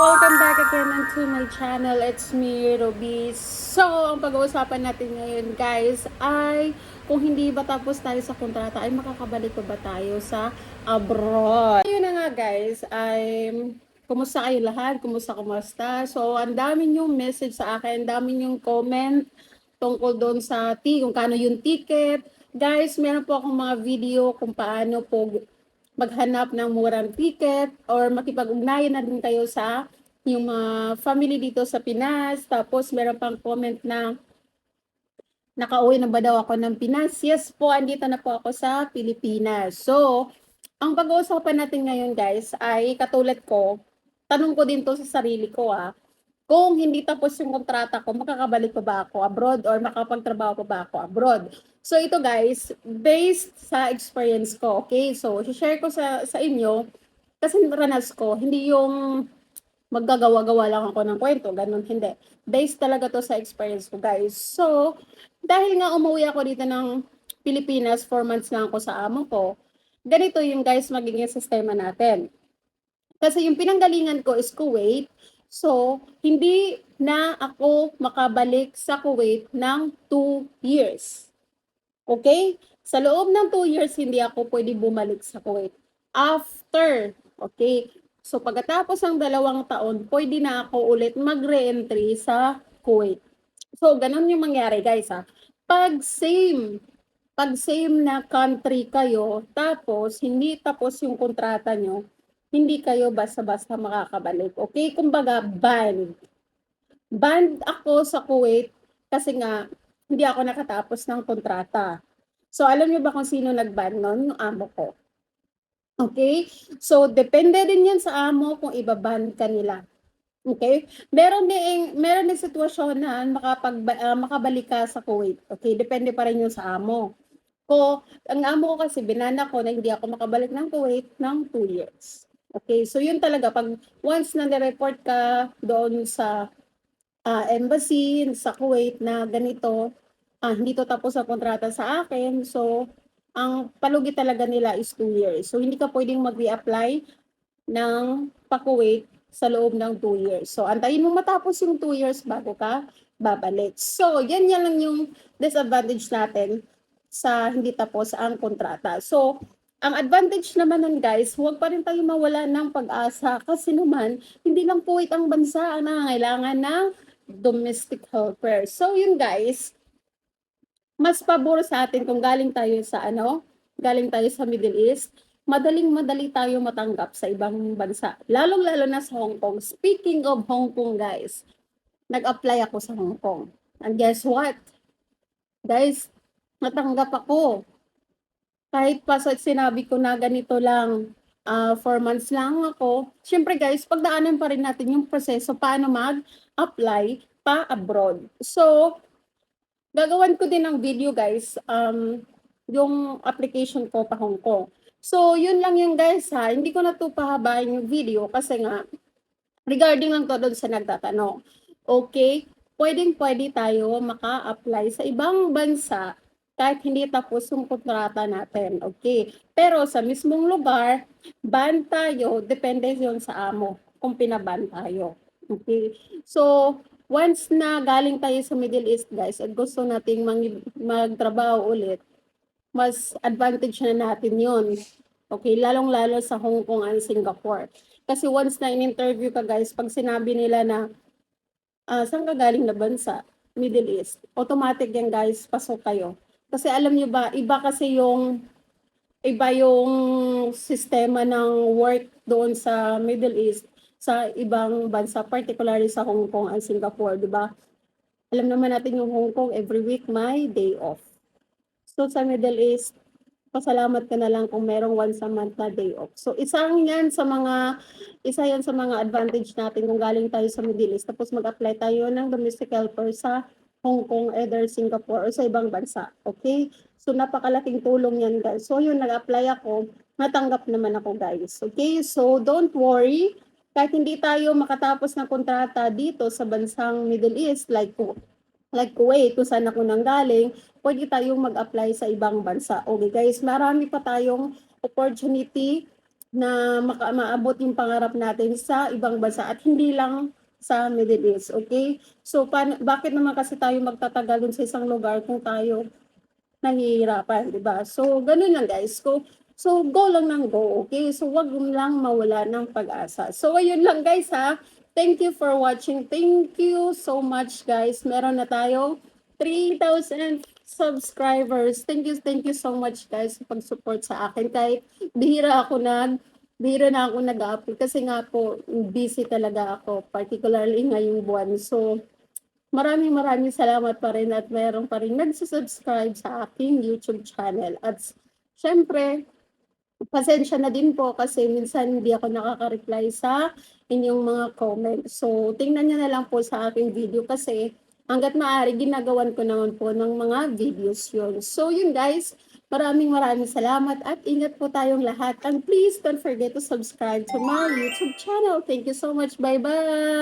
Welcome back again onto my channel. It's me, Ruby. So, ang pag-uusapan natin ngayon, guys, ay kung hindi ba tapos tayo sa kontrata, ay makakabalik pa ba tayo sa abroad? Ayun na nga, guys, ay kumusta kayo lahat? Kumusta, kumusta? So, ang dami yung message sa akin, ang dami yung comment tungkol doon sa ti kung kano yung ticket. Guys, meron po akong mga video kung paano po maghanap ng murang ticket or makipag-ugnayan na din kayo sa yung mga family dito sa Pinas. Tapos meron pang comment na nakauwi na ba daw ako ng Pinas? Yes po, andito na po ako sa Pilipinas. So, ang pag-uusapan natin ngayon guys ay katulad ko, tanong ko din to sa sarili ko ah, kung hindi tapos yung kontrata ko, makakabalik pa ba ako abroad or makapagtrabaho pa ba ako abroad? So ito guys, based sa experience ko, okay? So, share ko sa, sa inyo, kasi ranas ko, hindi yung maggagawa-gawa lang ako ng kwento, ganun, hindi. Based talaga to sa experience ko, guys. So, dahil nga umuwi ako dito ng Pilipinas, 4 months lang ako sa amo ko, ganito yung guys magiging sistema natin. Kasi yung pinanggalingan ko is Kuwait, so, hindi na ako makabalik sa Kuwait ng 2 years. Okay? Sa loob ng 2 years, hindi ako pwede bumalik sa Kuwait. After, okay? So, pagkatapos ng dalawang taon, pwede na ako ulit mag-re-entry sa Kuwait. So, ganun yung mangyari, guys, ha? Pag same, pag same na country kayo, tapos hindi tapos yung kontrata nyo, hindi kayo basta-basta makakabalik. Okay? Kumbaga, banned. Banned ako sa Kuwait kasi nga, hindi ako nakatapos ng kontrata. So, alam niyo ba kung sino nag-ban nun? Yung amo ko. Okay? So, depende din yan sa amo kung ibaban ka nila. Okay? Meron din, meron din sitwasyon na makapag, uh, makabalik ka sa Kuwait. Okay? Depende pa rin yun sa amo. Ko, ang amo ko kasi binana ko na hindi ako makabalik ng Kuwait ng 2 years. Okay? So, yun talaga. Pag once na report ka doon sa uh, embassy sa Kuwait na ganito, ah, hindi to tapos sa kontrata sa akin. So, ang palugi talaga nila is 2 years. So, hindi ka pwedeng mag-reapply ng pa-Kuwait sa loob ng 2 years. So, antayin mo matapos yung 2 years bago ka babalik. So, yan yan lang yung disadvantage natin sa hindi tapos ang kontrata. So, ang advantage naman nun guys, huwag pa rin tayo mawala ng pag-asa kasi naman, hindi lang Kuwait ang bansa ang nangangailangan ng domestic helper. So, yun guys, mas pabor sa atin kung galing tayo sa ano, galing tayo sa Middle East, madaling madali tayo matanggap sa ibang bansa. Lalong-lalo na sa Hong Kong. Speaking of Hong Kong, guys, nag-apply ako sa Hong Kong. And guess what? Guys, natanggap ako. Kahit pa sa sinabi ko na ganito lang, uh, four months lang ako. Siyempre guys, pagdaanan pa rin natin yung proseso paano mag-apply pa abroad. So, gagawan ko din ng video guys, um, yung application ko pa Hong Kong. So, yun lang yung guys ha. Hindi ko na to pahabain yung video kasi nga, regarding lang to doon sa nagtatanong. Okay, pwedeng pwede tayo maka-apply sa ibang bansa kahit hindi tapos yung kontrata natin. Okay. Pero sa mismong lugar, ban tayo, depende yun sa amo kung pinaban tayo. Okay. So, once na galing tayo sa Middle East guys at gusto nating mag- magtrabaho ulit, mas advantage na natin yon Okay, lalong-lalo sa Hong Kong and Singapore. Kasi once na in-interview ka guys, pag sinabi nila na uh, saan ka galing na bansa, Middle East, automatic yan guys, pasok kayo. Kasi alam nyo ba, iba kasi yung iba yung sistema ng work doon sa Middle East sa ibang bansa, particularly sa Hong Kong and Singapore, di ba? Alam naman natin yung Hong Kong, every week may day off. So sa Middle East, pasalamat ka na lang kung merong once a month na day off. So isang yan sa mga, isa yan sa mga advantage natin kung galing tayo sa Middle East, tapos mag-apply tayo ng domestic helper sa Hong Kong, either Singapore, or sa ibang bansa. Okay? So napakalaking tulong yan guys. So yun, nag-apply ako, natanggap naman ako guys. Okay? So don't worry, kahit hindi tayo makatapos ng kontrata dito sa bansang Middle East like like Kuwait kung saan ako nanggaling, pwede tayong mag-apply sa ibang bansa. Okay guys, marami pa tayong opportunity na maka, maabot yung pangarap natin sa ibang bansa at hindi lang sa Middle East, okay? So, paano, bakit naman kasi tayo magtatagal dun sa isang lugar kung tayo nahihirapan, di ba? So, ganun lang guys. So, so go lang ng go, okay? So, wag lang mawala ng pag-asa. So, ayun lang guys ha. Thank you for watching. Thank you so much guys. Meron na tayo 3,000 subscribers. Thank you, thank you so much guys sa pag-support sa akin. Kahit bihira ako nag, bihira na ako nag-upload kasi nga po, busy talaga ako, particularly ngayong buwan. So, maraming maraming salamat pa rin at meron pa rin nagsasubscribe sa aking YouTube channel. At syempre, pasensya na din po kasi minsan hindi ako nakaka-reply sa inyong mga comments. So, tingnan nyo na lang po sa aking video kasi hanggat maaari, ginagawan ko naman po ng mga videos yun. So, yun guys, maraming maraming salamat at ingat po tayong lahat. And please don't forget to subscribe to my YouTube channel. Thank you so much. Bye-bye!